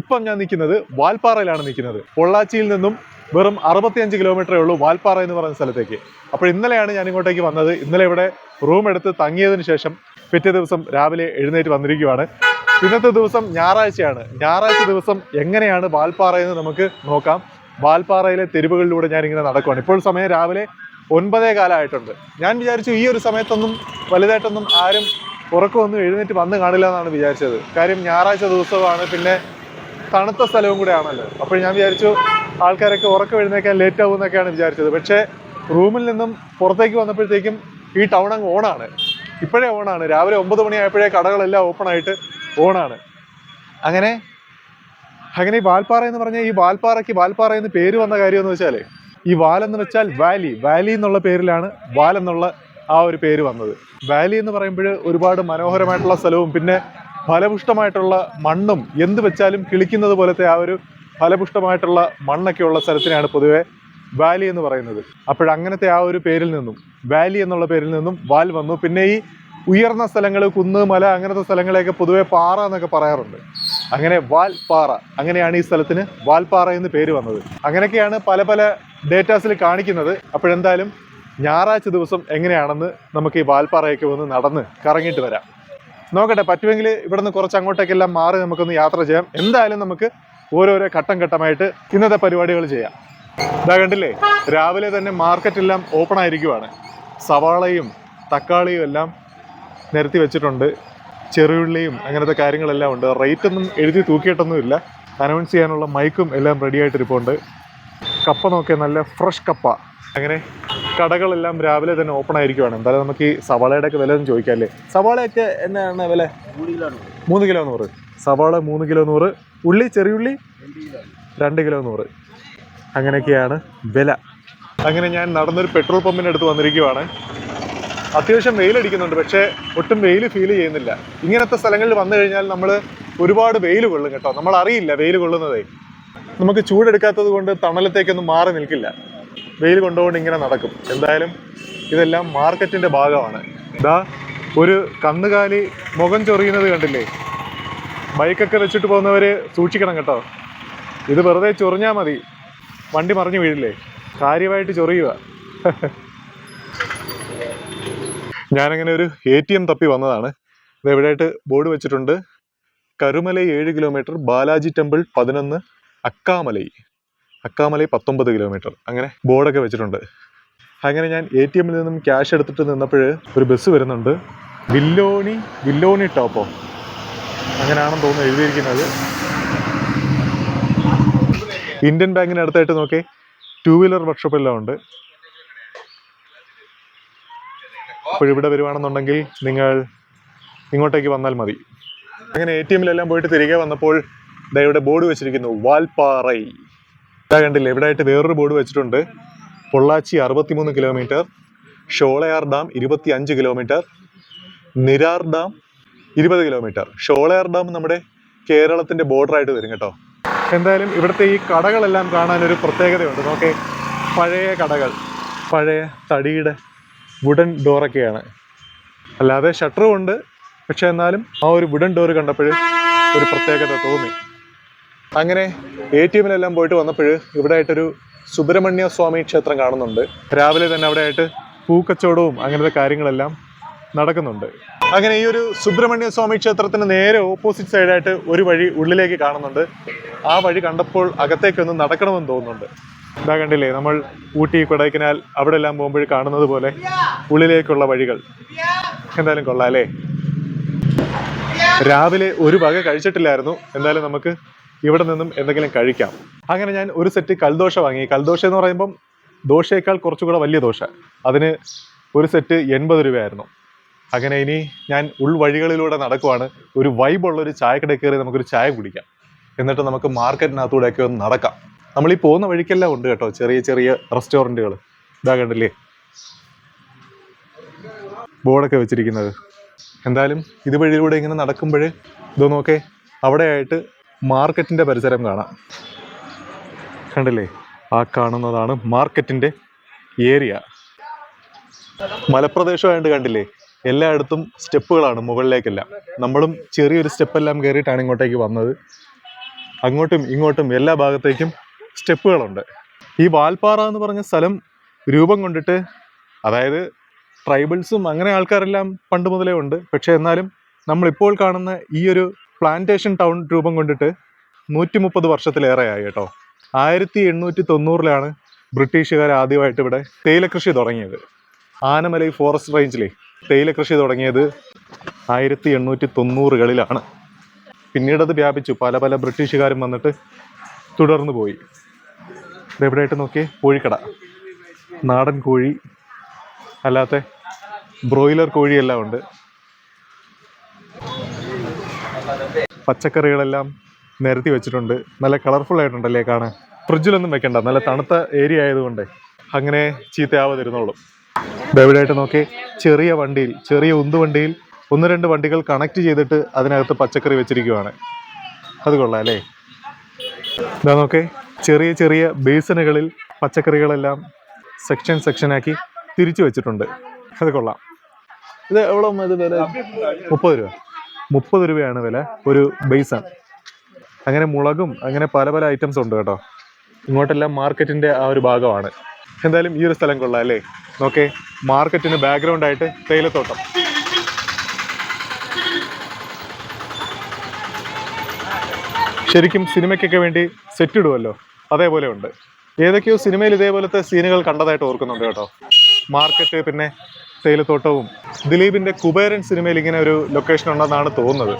ഇപ്പം ഞാൻ നിൽക്കുന്നത് വാൽപ്പാറയിലാണ് നിൽക്കുന്നത്. പൊള്ളാച്ചിയിൽ നിന്നും വെറും അറുപത്തിയഞ്ച് കിലോമീറ്ററേ ഉള്ളൂ വാൽപ്പാറ എന്ന് പറയുന്ന സ്ഥലത്തേക്ക്. അപ്പോൾ ഇന്നലെയാണ് ഞാൻ ഇങ്ങോട്ടേക്ക് വന്നത്. ഇന്നലെ ഇവിടെ റൂം എടുത്ത് തങ്ങിയതിന് ശേഷം പിറ്റേ ദിവസം രാവിലെ എഴുന്നേറ്റ് വന്നിരിക്കുകയാണ് ഇന്നത്തെ ദിവസം ഞായറാഴ്ചയാണ്. ഞായറാഴ്ച ദിവസം എങ്ങനെയാണ് വാൽപ്പാറ എന്ന് നമുക്ക് നോക്കാം. വാൽപ്പാറയിലെ തെരുവുകളിലൂടെ ഞാൻ ഇങ്ങനെ നടക്കുകയാണ് ഇപ്പോൾ സമയം രാവിലെ ഒൻപതേ കാലമായിട്ടുണ്ട് ഞാൻ വിചാരിച്ചു ഈ ഒരു സമയത്തൊന്നും വലുതായിട്ടൊന്നും ആരും ഉറക്കമൊന്നും എഴുന്നേറ്റ് വന്ന് കാണില്ല എന്നാണ് വിചാരിച്ചത്. കാര്യം ഞായറാഴ്ച ദിവസമാണ്. പിന്നെ തണുത്ത സ്ഥലവും കൂടെ ആണല്ലോ അപ്പോൾ ഞാൻ വിചാരിച്ചു ആൾക്കാരൊക്കെ ഉറക്കം എഴുന്നേക്കാൻ ലേറ്റ് ആവും എന്നൊക്കെയാണ് വിചാരിച്ചത്. പക്ഷേ റൂമിൽ നിന്നും പുറത്തേക്ക് വന്നപ്പോഴത്തേക്കും ഈ ടൗൺ അങ്ങ് ഓണാണ് ഇപ്പോഴേ ഓണാണ് രാവിലെ ഒമ്പത് മണിയായപ്പോഴേ കടകളെല്ലാം ഓപ്പൺ ആയിട്ട് ഓണാണ് അങ്ങനെ അങ്ങനെ ഈ വാൽപ്പാറ എന്ന് പറഞ്ഞാൽ ഈ വാൽപ്പാറയ്ക്ക് വാൽപ്പാറ എന്ന് പേര് വന്ന കാര്യം എന്ന് വെച്ചാൽ ഈ വാൽ എന്ന് വെച്ചാൽ വാലി വാലി എന്നുള്ള പേരിലാണ് വാൽ എന്നുള്ള ആ ഒരു പേര് വന്നത്. വാലി എന്ന് പറയുമ്പോൾ ഒരുപാട് മനോഹരമായിട്ടുള്ള സ്ഥലവും പിന്നെ ഫലപുഷ്ടമായിട്ടുള്ള മണ്ണും എന്ത് വെച്ചാലും കിളിക്കുന്നത് പോലത്തെ ആ ഒരു ഫലപുഷ്ടമായിട്ടുള്ള മണ്ണൊക്കെ ഉള്ള സ്ഥലത്തിനാണ് പൊതുവെ വാലി എന്ന് പറയുന്നത്. അപ്പോഴങ്ങനത്തെ ആ ഒരു പേരിൽ നിന്നും വാലി എന്നുള്ള പേരിൽ നിന്നും വാൽ വന്നു. പിന്നെ ഈ ഉയർന്ന സ്ഥലങ്ങൾ കുന്ന് മല അങ്ങനത്തെ സ്ഥലങ്ങളെയൊക്കെ പൊതുവെ പാറ എന്നൊക്കെ പറയാറുണ്ട്. അങ്ങനെ വാൽ പാറ അങ്ങനെയാണ് ഈ സ്ഥലത്തിന് വാൽപ്പാറ എന്ന് പേര് വന്നത്. അങ്ങനെയൊക്കെയാണ് പല പല ഡേറ്റാസിൽ കാണിക്കുന്നത്. അപ്പോഴെന്തായാലും ഞായറാഴ്ച ദിവസം എങ്ങനെയാണെന്ന് നമുക്ക് ഈ വാൽപ്പാറയൊക്കെ ഒന്ന് നടന്ന് കറങ്ങിയിട്ട് വരാം. നോക്കട്ടെ പറ്റുമെങ്കിൽ ഇവിടുന്ന് കുറച്ച് അങ്ങോട്ടേക്കെല്ലാം മാറി നമുക്കൊന്ന് യാത്ര ചെയ്യാം. എന്തായാലും നമുക്ക് ഓരോരോ ഘട്ടം ഘട്ടമായിട്ട് ഇന്നത്തെ പരിപാടികൾ ചെയ്യാം. ഇതാ കണ്ടില്ലേ രാവിലെ തന്നെ മാർക്കറ്റ് എല്ലാം ഓപ്പൺ ആയിരിക്കുവാണ്. സവാളയും തക്കാളിയും എല്ലാം നിരത്തി വെച്ചിട്ടുണ്ട്. ചെറുവിള്ളിയും അങ്ങനത്തെ കാര്യങ്ങളെല്ലാം ഉണ്ട്. റേറ്റ് ഒന്നും എഴുതി തൂക്കിയിട്ടൊന്നുമില്ല. അനൗൺസ് ചെയ്യാനുള്ള മൈക്കും എല്ലാം റെഡി ആയിട്ടിരിപ്പുണ്ട്. കപ്പ നോക്കിയാൽ നല്ല ഫ്രഷ് കപ്പ. അങ്ങനെ കടകളെല്ലാം രാവിലെ തന്നെ ഓപ്പൺ ആയിരിക്കുവാണ്. എന്തായാലും നമുക്ക് ഈ സവാളയുടെ ഒക്കെ വില ഒന്ന് ചോദിക്കാം അല്ലേ സവാളയൊക്കെ എന്നാണ് വില? മൂന്ന് കിലോ നൂറ്. സവാള മൂന്ന് കിലോ നൂറ്. ഉള്ളി ചെറിയുള്ളി രണ്ട് കിലോ നൂറ്. അങ്ങനെയൊക്കെയാണ് വില. അങ്ങനെ ഞാൻ നടന്നൊരു പെട്രോൾ പമ്പിന്റെ അടുത്ത് വന്നിരിക്കുവാണ്. അത്യാവശ്യം വെയിലടിക്കുന്നുണ്ട് പക്ഷേ ഒട്ടും വെയിൽ ഫീൽ ചെയ്യുന്നില്ല. ഇങ്ങനത്തെ സ്ഥലങ്ങളിൽ വന്നു കഴിഞ്ഞാൽ നമ്മൾ ഒരുപാട് വെയിൽ കൊള്ളും കേട്ടോ. നമ്മൾ അറിയില്ല വെയിൽ കൊള്ളുന്നതേ. നമുക്ക് ചൂടെടുക്കാത്തത് കൊണ്ട് തണലത്തേക്കൊന്നും മാറി നിൽക്കില്ല. വെയിൽ കൊണ്ടുകൊണ്ട് ഇങ്ങനെ നടക്കും. എന്തായാലും ഇതെല്ലാം മാർക്കറ്റിന്റെ ഭാഗമാണ്. ഇതാ ഒരു കന്നുകാലി മുഖം ചൊറിയുന്നത് കണ്ടില്ലേ? ബൈക്കൊക്കെ വെച്ചിട്ട് പോകുന്നവർ സൂക്ഷിക്കണം കേട്ടോ. ഇത് വെറുതെ ചൊറിഞ്ഞാൽ മതി. വണ്ടി മറിഞ്ഞു വീഴില്ലേ? കാര്യമായിട്ട് ചൊറിയുക. ഞാനങ്ങനെ ഒരു എ ടി എം തപ്പി വന്നതാണ്. ഇത് എവിടെയായിട്ട് ബോർഡ് വെച്ചിട്ടുണ്ട്. കരുമല ഏഴ് കിലോമീറ്റർ ബാലാജി ടെമ്പിൾ പതിനൊന്ന് അക്കാമലൈ. അക്കാമലൈ പത്തൊമ്പത് കിലോമീറ്റർ. അങ്ങനെ ബോർഡൊക്കെ വെച്ചിട്ടുണ്ട്. അങ്ങനെ ഞാൻ എ ടി എമ്മിൽ നിന്നും ക്യാഷ് എടുത്തിട്ട് നിന്നപ്പോൾ ഒരു ബസ് വരുന്നുണ്ട്. വില്ലോണി വില്ലോണി ടോപ്പോ. അങ്ങനെയാണെന്ന് തോന്നുന്നു എഴുതിയിരിക്കുന്നത്. ഇന്ത്യൻ ബാങ്കിന് അടുത്തായിട്ട് നോക്കി. ടൂ വീലർ വർക്ക്ഷോപ്പ് എല്ലാം ഉണ്ട്. അപ്പോൾ ഇവിടെ വരുവാണെന്നുണ്ടെങ്കിൽ നിങ്ങൾ ഇങ്ങോട്ടേക്ക് വന്നാൽ മതി. അങ്ങനെ എ ടി എമ്മിലെല്ലാം പോയിട്ട് തിരികെ വന്നപ്പോൾ ഇവിടെ ബോർഡ് വെച്ചിരിക്കുന്നു വാൽപ്പാറൈ. ഇതാ കണ്ടില്ലേ ഇവിടെ ആയിട്ട് വേറൊരു ബോർഡ് വെച്ചിട്ടുണ്ട്. പൊള്ളാച്ചി അറുപത്തിമൂന്ന് കിലോമീറ്റർ ഷോളയാർ ഡാം ഇരുപത്തി അഞ്ച് കിലോമീറ്റർ നിരാർ ഡാം ഇരുപത് കിലോമീറ്റർ. ഷോളയാർ ഡാം നമ്മുടെ കേരളത്തിന്റെ ബോർഡറായിട്ട് വരും കേട്ടോ. എന്തായാലും ഇവിടുത്തെ ഈ കടകളെല്ലാം കാണാൻ ഒരു പ്രത്യേകതയുണ്ട്. നോക്കേ പഴയ കടകൾ പഴയ തടിയുടെ വുഡൻ ഡോറൊക്കെയാണ് അല്ലാതെ ഷട്ടറും ഉണ്ട് പക്ഷെ എന്നാലും ആ ഒരു വുഡൻ ഡോർ കണ്ടപ്പോൾ ഒരു പ്രത്യേകത തോന്നി. അങ്ങനെ എ ടി എമ്മിലെല്ലാം പോയിട്ട് വന്നപ്പോൾ ഇവിടെ ആയിട്ടൊരു സുബ്രഹ്മണ്യ സ്വാമി ക്ഷേത്രം കാണുന്നുണ്ട്. രാവിലെ തന്നെ അവിടെ ആയിട്ട് പൂക്കച്ചവടവും അങ്ങനത്തെ കാര്യങ്ങളെല്ലാം നടക്കുന്നുണ്ട്. അങ്ങനെ ഈ ഒരു സുബ്രഹ്മണ്യ സ്വാമി ക്ഷേത്രത്തിന് നേരെ ഓപ്പോസിറ്റ് സൈഡായിട്ട് ഒരു വഴി ഉള്ളിലേക്ക് കാണുന്നുണ്ട്. ആ വഴി കണ്ടപ്പോൾ അകത്തേക്കൊന്ന് നടക്കണമെന്ന് തോന്നുന്നുണ്ട്. ഇതാ കണ്ടില്ലേ നമ്മൾ ഊട്ടി കൊടൈക്കനാൽ അവിടെ എല്ലാം പോകുമ്പോൾ കാണുന്നത് പോലെ ഉള്ളിലേക്കുള്ള വഴികൾ. എന്തായാലും കൊള്ളാം അല്ലേ? രാവിലെ ഒരു വക കഴിച്ചിട്ടില്ലായിരുന്നു. എന്തായാലും നമുക്ക് ഇവിടെ നിന്നും എന്തെങ്കിലും കഴിക്കാം. അങ്ങനെ ഞാൻ ഒരു സെറ്റ് കൽദോശ വാങ്ങി. കൽദോശ എന്ന് പറയുമ്പം ദോശയേക്കാൾ കുറച്ചുകൂടെ വലിയ ദോശ. അതിന് ഒരു സെറ്റ് എൺപത് രൂപയായിരുന്നു. അങ്ങനെ ഇനി ഞാൻ ഉൾവഴികളിലൂടെ നടക്കുവാണ്. ഒരു വൈബുള്ള ഒരു ചായക്കടയിൽ കയറി നമുക്കൊരു ചായ കുടിക്കാം. എന്നിട്ട് നമുക്ക് മാർക്കറ്റിനകത്തൂടെയൊക്കെ ഒന്ന് നടക്കാം. നമ്മൾ ഈ പോകുന്ന വഴിക്കെല്ലാം ഉണ്ട് കേട്ടോ. ചെറിയ ചെറിയ റെസ്റ്റോറന്റുകൾ ഇതാ കണ്ടില്ലേ? ബോർഡൊക്കെ വെച്ചിരിക്കുന്നത്. എന്തായാലും ഇതുവഴിയിലൂടെ ഇങ്ങനെ നടക്കുമ്പോൾ ഇതൊന്നൊക്കെ നോക്കേ അവിടെയായിട്ട് മാർക്കറ്റിന്റെ പരിസരം കാണാം. കണ്ടില്ലേ? ആ കാണുന്നതാണ് മാർക്കറ്റിന്റെ ഏരിയ. മലപ്രദേശമായിട്ട് കണ്ടില്ലേ? എല്ലായിടത്തും സ്റ്റെപ്പുകളാണ് മുകളിലേക്കെല്ലാം. നമ്മളും ചെറിയൊരു സ്റ്റെപ്പെല്ലാം കയറിയിട്ടാണ് ഇങ്ങോട്ടേക്ക് വന്നത്. അങ്ങോട്ടും ഇങ്ങോട്ടും എല്ലാ ഭാഗത്തേക്കും സ്റ്റെപ്പുകളുണ്ട്. ഈ വാൽപ്പാറ എന്ന് പറഞ്ഞ സ്ഥലം രൂപം കൊണ്ടിട്ട് അതായത് ട്രൈബൽസും അങ്ങനെ ആൾക്കാരെല്ലാം പണ്ട് മുതലേ ഉണ്ട്. പക്ഷേ എന്നാലും നമ്മളിപ്പോൾ കാണുന്ന ഈ ഒരു പ്ലാന്റേഷൻ ടൗൺ രൂപം കൊണ്ടിട്ട് നൂറ്റി മുപ്പത് വർഷത്തിലേറെയായി കേട്ടോ ആയിരത്തി എണ്ണൂറ്റി തൊണ്ണൂറിലാണ് ബ്രിട്ടീഷുകാർ ആദ്യമായിട്ട് ഇവിടെ തേയില കൃഷി തുടങ്ങിയത്. ആനമലൈ ഫോറസ്റ്റ് റേഞ്ചിലെ തേയില കൃഷി തുടങ്ങിയത് ആയിരത്തി എണ്ണൂറ്റി തൊണ്ണൂറുകളിലാണ് പിന്നീടത് വ്യാപിച്ചു. പല പല ബ്രിട്ടീഷുകാരും വന്നിട്ട് തുടർന്നു പോയി. ഇതെവിടെയായിട്ട് നോക്കിയേ കോഴിക്കട. നാടൻ കോഴി അല്ലാത്ത ബ്രോയിലർ കോഴിയെല്ലാം ഉണ്ട്. പച്ചക്കറികളെല്ലാം നിരത്തി വെച്ചിട്ടുണ്ട്. നല്ല കളർഫുൾ ആയിട്ടുണ്ടല്ലേ കാണാൻ? ഫ്രിഡ്ജിലൊന്നും വെക്കണ്ട. നല്ല തണുത്ത ഏരിയ ആയതുകൊണ്ട് അങ്ങനെ ചീത്തയാവാതിരുന്നോളും. ഇതെവിടെയായിട്ട് നോക്കി. ചെറിയ വണ്ടിയിൽ ചെറിയ ഉന്തുവണ്ടിയിൽ ഒന്ന് രണ്ട് വണ്ടികൾ കണക്ട് ചെയ്തിട്ട് അതിനകത്ത് പച്ചക്കറി വെച്ചിരിക്കുവാണ്. അത് കൊള്ളാം അല്ലേ? ഇതാ നോക്കേ. ചെറിയ ചെറിയ ബേസിനുകളിൽ പച്ചക്കറികളെല്ലാം സെക്ഷൻ സെക്ഷനാക്കി തിരിച്ചു വെച്ചിട്ടുണ്ട്. അത് കൊള്ളാം. ഇത് എവിടെ മുപ്പത് രൂപ. മുപ്പത് രൂപയാണ് വില. ഒരു ബേസൺ അങ്ങനെ മുളകും അങ്ങനെ പല പല ഐറ്റംസ് ഉണ്ട് കേട്ടോ. ഇങ്ങോട്ടെല്ലാം മാർക്കറ്റിന്റെ ആ ഒരു ഭാഗമാണ്. എന്തായാലും ഈ ഒരു സ്ഥലം കൊള്ളാം അല്ലേ? നോക്കേ മാർക്കറ്റിന് ബാക്ക്ഗ്രൗണ്ട് ആയിട്ട് തേയിലത്തോട്ടം. ശരിക്കും സിനിമയ്ക്കൊക്കെ വേണ്ടി സെറ്റ് ഇടുമല്ലോ അതേപോലെ ഉണ്ട്. ഏതൊക്കെയോ സിനിമയിൽ ഇതേപോലത്തെ സീനുകൾ കണ്ടതായിട്ട് ഓർക്കുന്നുണ്ട് കേട്ടോ. മാർക്കറ്റ് പിന്നെ തേയിലത്തോട്ടവും ദിലീപിന്റെ കുബേരൻ സിനിമയിൽ ഇങ്ങനെ ഒരു ലൊക്കേഷൻ ഉണ്ടെന്നാണ് തോന്നുന്നത്.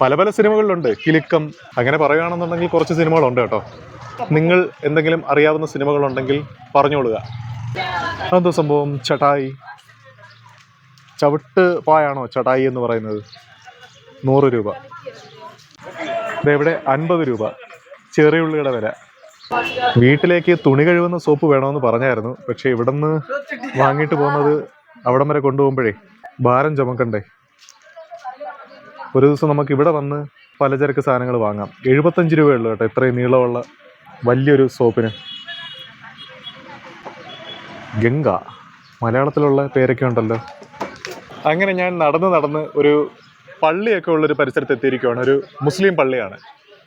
പല പല സിനിമകളിലുണ്ട്. കിലിക്കം അങ്ങനെ പറയുകയാണെന്നുണ്ടെങ്കിൽ കുറച്ച് സിനിമകളുണ്ട് കേട്ടോ. നിങ്ങൾ എന്തെങ്കിലും അറിയാവുന്ന സിനിമകളുണ്ടെങ്കിൽ പറഞ്ഞോളുക അതെന്തോ സംഭവം? ചടായി. ചവിട്ട് പായാണോ ചടായി എന്ന് പറയുന്നത്? നൂറ് രൂപ. ഇതെവിടെ അൻപത് രൂപ. ചെറിയ ഉള്ളിയുടെ വില. വീട്ടിലേക്ക് തുണി കഴുകുന്ന സോപ്പ് വേണമെന്ന് പറഞ്ഞായിരുന്നു. പക്ഷെ ഇവിടുന്ന് വാങ്ങിയിട്ട് പോകുന്നത് അവിടം വരെ കൊണ്ടുപോകുമ്പോഴേ ഭാരം ചുമക്കണ്ടേ? ഒരു ദിവസം നമുക്ക് ഇവിടെ വന്ന് പലചരക്ക് സാധനങ്ങൾ വാങ്ങാം. എഴുപത്തഞ്ച് രൂപയുള്ളൂ കേട്ടോ ഇത്രയും നീളമുള്ള വലിയൊരു സോപ്പിന്. ഗംഗ. മലയാളത്തിലുള്ള പേരൊക്കെ ഉണ്ടല്ലോ. അങ്ങനെ ഞാൻ നടന്ന് നടന്ന് ഒരു പള്ളിയൊക്കെ ഉള്ളൊരു പരിസരത്ത് എത്തിയിരിക്കുകയാണ് ഒരു മുസ്ലിം പള്ളിയാണ്.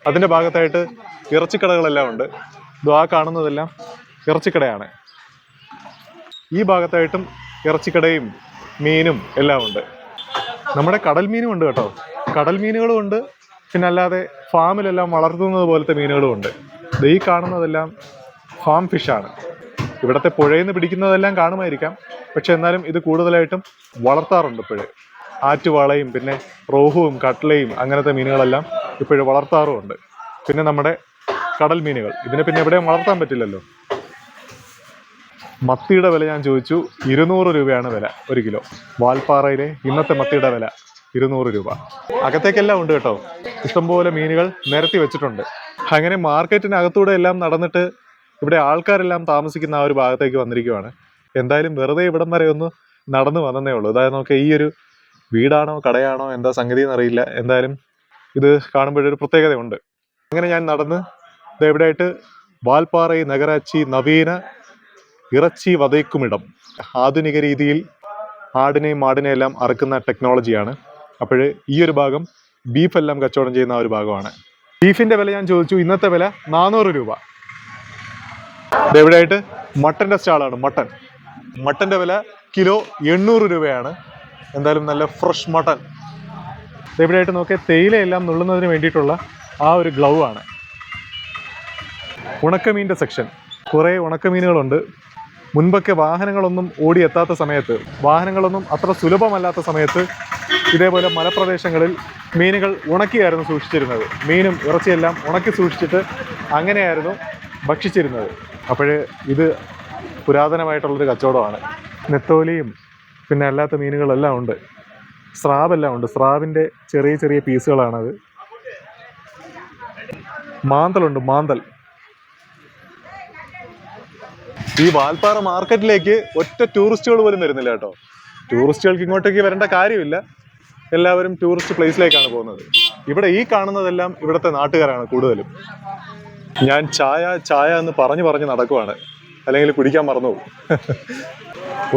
അതിന്റെ ഭാഗത്തായിട്ട് ഇറച്ചിക്കടകളെല്ലാം ഉണ്ട്. ഇത് ആ കാണുന്നതെല്ലാം ഇറച്ചിക്കടയാണ്. ഈ ഭാഗത്തായിട്ടും ഇറച്ചിക്കടയും മീനും എല്ലാം ഉണ്ട്. നമ്മുടെ കടൽ മീനും ഉണ്ട് കേട്ടോ. കടൽ മീനുകളും ഉണ്ട്. പിന്നെ അല്ലാതെ ഫാമിലെല്ലാം വളർത്തുന്നത് പോലത്തെ മീനുകളും ഉണ്ട്. ഈ കാണുന്നതെല്ലാം ഫാം ഫിഷാണ് ഇവിടുത്തെ പുഴയിൽ നിന്ന് പിടിക്കുന്നതെല്ലാം കാണുമായിരിക്കാം. പക്ഷെ എന്നാലും ഇത് കൂടുതലായിട്ടും വളർത്താറുണ്ട് ഇപ്പോഴേ ആറ്റുവാളയും പിന്നെ റോഹുവും കട്ട്ലയും അങ്ങനത്തെ മീനുകളെല്ലാം ഇപ്പോഴും വളർത്താറുമുണ്ട്. പിന്നെ നമ്മുടെ കടൽ മീനുകൾ. ഇതിനെ പിന്നെ എവിടെയും വളർത്താൻ പറ്റില്ലല്ലോ. മത്തിയുടെ വില ഞാൻ ചോദിച്ചു ഇരുന്നൂറ് രൂപയാണ് വില ഒരു കിലോ. വാൽപ്പാറയിലെ ഇന്നത്തെ മത്തിയുടെ വില ഇരുന്നൂറ് രൂപ. അകത്തേക്കെല്ലാം ഉണ്ട് കേട്ടോ. ഇഷ്ടംപോലെ മീനുകൾ നിരത്തി വെച്ചിട്ടുണ്ട്. അങ്ങനെ മാർക്കറ്റിനകത്തൂടെ എല്ലാം നടന്നിട്ട് ഇവിടെ ആൾക്കാരെല്ലാം താമസിക്കുന്ന ആ ഒരു ഭാഗത്തേക്ക് വന്നിരിക്കുവാണ്. എന്തായാലും വെറുതെ ഇവിടം വരെ ഒന്ന് നടന്നു വന്നതേ ഉള്ളൂ. അതായത് നമുക്ക് ഈ ഒരു വീടാണോ കടയാണോ എന്താ സംഗതി എന്നറിയില്ല. എന്തായാലും ഇത് കാണുമ്പോഴൊരു പ്രത്യേകതയുണ്ട്. അങ്ങനെ ഞാൻ നടന്ന് ഇത് എവിടെയായിട്ട് വാൽപ്പാറ നഗരാച്ചി നവീന ഇറച്ചി വതയ്ക്കുമിടം. ആധുനിക രീതിയിൽ ആടിനെയും മാടിനെയും എല്ലാം അറക്കുന്ന ടെക്നോളജിയാണ്. അപ്പോൾ ഈ ഒരു ഭാഗം ബീഫ് എല്ലാം കച്ചവടം ചെയ്യുന്ന ഒരു ഭാഗമാണ്. ബീഫിന്റെ വില ഞാൻ ചോദിച്ചു. ഇന്നത്തെ വില നാനൂറ് രൂപ. ഇതെവിടെയായിട്ട് മട്ടന്റെ സ്റ്റാളാണ് മട്ടൻ. മട്ടന്റെ വില കിലോ എണ്ണൂറ് രൂപയാണ്. എന്തായാലും നല്ല ഫ്രഷ് മട്ടൻ. ഇതെവിടെയായിട്ട് നോക്കിയാൽ തേയിലയെല്ലാം നുള്ളുന്നതിന് വേണ്ടിയിട്ടുള്ള ആ ഒരു ഗ്ലൗ ആണ്. ഉണക്കമീന്റെ സെക്ഷൻ. കുറേ ഉണക്കമീനുകളുണ്ട്. മുൻപൊക്കെ വാഹനങ്ങളൊന്നും ഓടിയെത്താത്ത സമയത്ത് വാഹനങ്ങളൊന്നും അത്ര സുലഭമല്ലാത്ത സമയത്ത് ഇതേപോലെ മലപ്രദേശങ്ങളിൽ മീനുകൾ ഉണക്കിയായിരുന്നു സൂക്ഷിച്ചിരുന്നത്. മീനും ഇറച്ചിയെല്ലാം ഉണക്കി സൂക്ഷിച്ചിട്ട് അങ്ങനെയായിരുന്നു ഭക്ഷിച്ചിരുന്നത്. അപ്പോൾ ഇത് പുരാതനമായിട്ടുള്ളൊരു കച്ചവടമാണ്. നെത്തോലിയും പിന്നെ അല്ലാത്ത മീനുകളെല്ലാം ഉണ്ട്. സ്രാവെല്ലാം ഉണ്ട്. സ്രാവിന്റെ ചെറിയ ചെറിയ പീസുകളാണത്. മാന്തലുണ്ട് മാന്തൽ. ഈ വാൽപ്പാറ മാർക്കറ്റിലേക്ക് ഒറ്റ ടൂറിസ്റ്റുകൾ പോലും വരുന്നില്ല കേട്ടോ. ടൂറിസ്റ്റുകൾക്ക് ഇങ്ങോട്ടേക്ക് വരേണ്ട കാര്യമില്ല. എല്ലാവരും ടൂറിസ്റ്റ് പ്ലേസിലേക്കാണ് പോകുന്നത്. ഇവിടെ ഈ കാണുന്നതെല്ലാം ഇവിടുത്തെ നാട്ടുകാരാണ് കൂടുതലും. ഞാൻ ചായ ചായ എന്ന് പറഞ്ഞു പറഞ്ഞ് നടക്കുവാണ്. അല്ലെങ്കിൽ കുടിക്കാൻ മറന്നു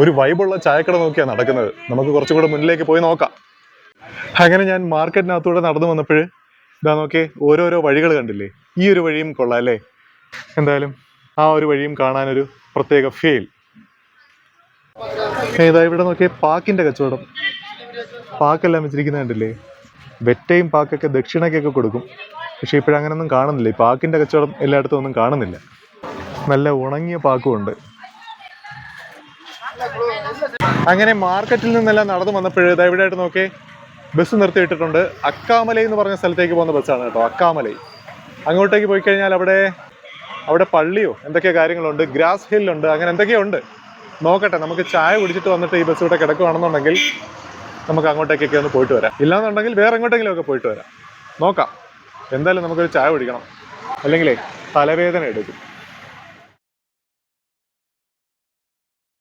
ഒരു വൈബുള്ള ചായക്കട നോക്കിയാണ് നടക്കുന്നത്. നമുക്ക് കുറച്ചുകൂടെ മുന്നിലേക്ക് പോയി നോക്കാം. അങ്ങനെ ഞാൻ മാർക്കറ്റിനകത്തൂടെ നടന്നു വന്നപ്പോൾ ഇതാ നോക്കിയേ ഓരോരോ വഴികൾ കണ്ടില്ലേ? ഈ ഒരു വഴിയും കൊള്ളാം അല്ലേ? എന്തായാലും ആ ഒരു വഴിയും കാണാനൊരു പ്രത്യേക ഫീൽ. ഇതാ ഇവിടെ നോക്കിയ പാക്കിന്റെ കച്ചവടം. പാക്കെല്ലാം വെച്ചിരിക്കുന്നത് കണ്ടില്ലേ? വെറ്റയും പാക്കൊക്കെ ദക്ഷിണക്കൊക്കെ കൊടുക്കും. പക്ഷെ ഇപ്പോഴങ്ങനൊന്നും കാണുന്നില്ല. ഈ പാക്കിന്റെ കച്ചവടം എല്ലായിടത്തും ഒന്നും കാണുന്നില്ല. നല്ല ഉണങ്ങിയ പാക്കുമുണ്ട് അങ്ങനെ മാർക്കറ്റിൽ നിന്നെല്ലാം നടന്നു വന്നപ്പോൾ ഇതാ ഇവിടെ ആയിട്ട് നോക്കേ ബസ് നിർത്തിയിട്ടിട്ടുണ്ട്. അക്കാമലൈ എന്ന് പറഞ്ഞ സ്ഥലത്തേക്ക് പോകുന്ന ബസ്സാണ് കേട്ടോ അക്കാമലൈ. അങ്ങോട്ടേക്ക് പോയി കഴിഞ്ഞാൽ അവിടെ അവിടെ പള്ളിയോ എന്തൊക്കെയോ കാര്യങ്ങളുണ്ട് ഗ്രാസ് ഹില്ലുണ്ട് അങ്ങനെ എന്തൊക്കെയോ ഉണ്ട്. നോക്കട്ടെ നമുക്ക് ചായ കുടിച്ചിട്ട് വന്നിട്ട് ഈ ബസ് ഇവിടെ കിടക്കുകയാണെന്നുണ്ടെങ്കിൽ നമുക്ക് അങ്ങോട്ടേക്കൊക്കെ ഒന്ന് പോയിട്ട് വരാം. ഇല്ലാന്നുണ്ടെങ്കിൽ വേറെ എങ്ങോട്ടെങ്കിലും ഒക്കെ പോയിട്ട് വരാം. നോക്കാം. എന്തായാലും നമുക്കൊരു ചായ കുടിക്കണം. അല്ലെങ്കിലേ തലവേദന എടുക്കും.